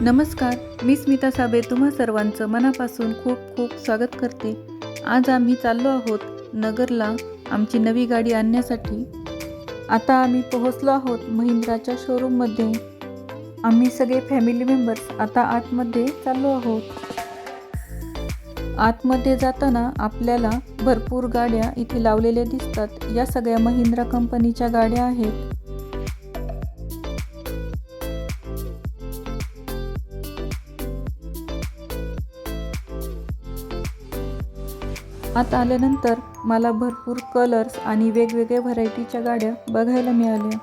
नमस्कार मी स्मिता साबे तुम्हा सर्वांचं मनापासून खूप खूप स्वागत करते. आज आम्ही चाललो आहोत नगरला आमची नवी गाडी आणण्यासाठी. आता आम्ही पोहोचलो आहोत महिंद्राच्या शोरूममध्ये आम्ही सगळे फॅमिली मेंबर्स आता आतमध्ये चाललो आहोत. आतमध्ये जाताना आपल्याला भरपूर गाड्या इथे लावलेल्या दिसतात. या सगळ्या महिंद्रा कंपनीच्या गाड्या आहेत. आत आल्यानंतर मला भरपूर कलर्स आणि वेगवेगळ्या व्हरायटीच्या गाड्या बघायला मिळाल्या.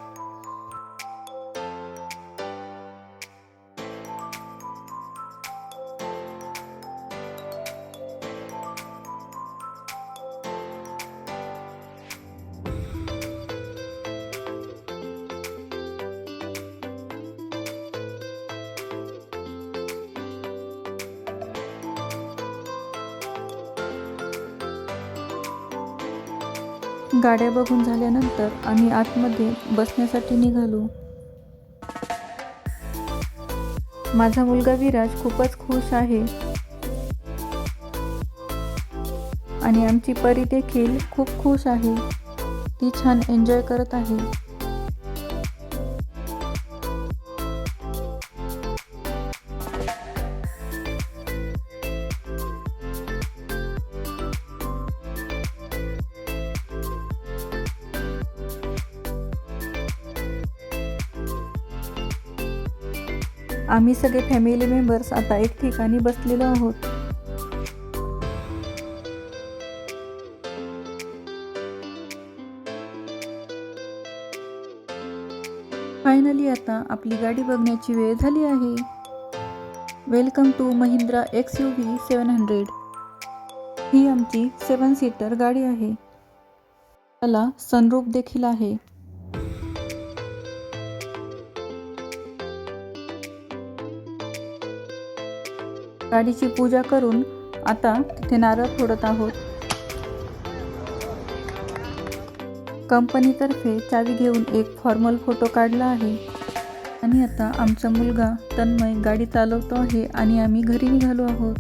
गाड्या बघून झाल्यानंतर आम्ही आतमध्ये बसण्यासाठी निघालो. माझा मुलगा विराज खूपच खुश आहे. आणि आमची परी देखील खूप खुश आहे. ती छान एन्जॉय करत आहे. आम्ही सगळे फॅमिली मेंबर्स आता एक ठिकाणी बसलेलो आहोत. फायनली आता आपली गाडी बघण्याची वेळ झाली आहे. Welcome to Mahindra X U V seven hundred ही आमची सेवन सीटर गाडी आहे. त्याला सनरूप देखील आहे. गाडीची पूजा करून आता तिथे नारळ फोडत आहोत. कंपनीतर्फे चावी घेऊन एक फॉर्मल फोटो काढला आहे. आणि आता आमचा मुलगा तन्मय गाडी चालवतो आहे आणि आम्ही घरी निघालो आहोत.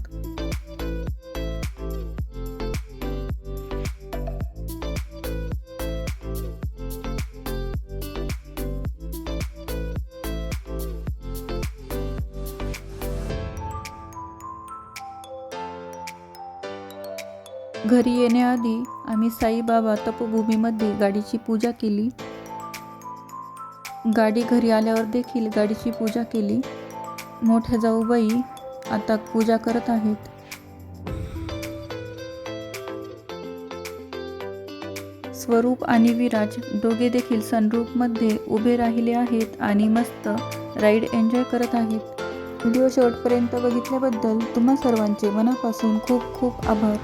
घरी येण्याआधी आम्ही साईबाबा तपोभूमीमध्ये गाडीची पूजा केली. गाडी घरी आल्यावर देखील गाडीची पूजा केली. मोठ्या जाऊबाई आता पूजा करत आहेत. स्वरूप आणि विराज दोघे देखील सनरूपमध्ये उभे राहिले आहेत आणि मस्त राईड एन्जॉय करत आहेत. व्हिडिओ शेवटपर्यंत बघितल्याबद्दल तुम्हा सर्वांचे मनापासून खूप खूप आभार.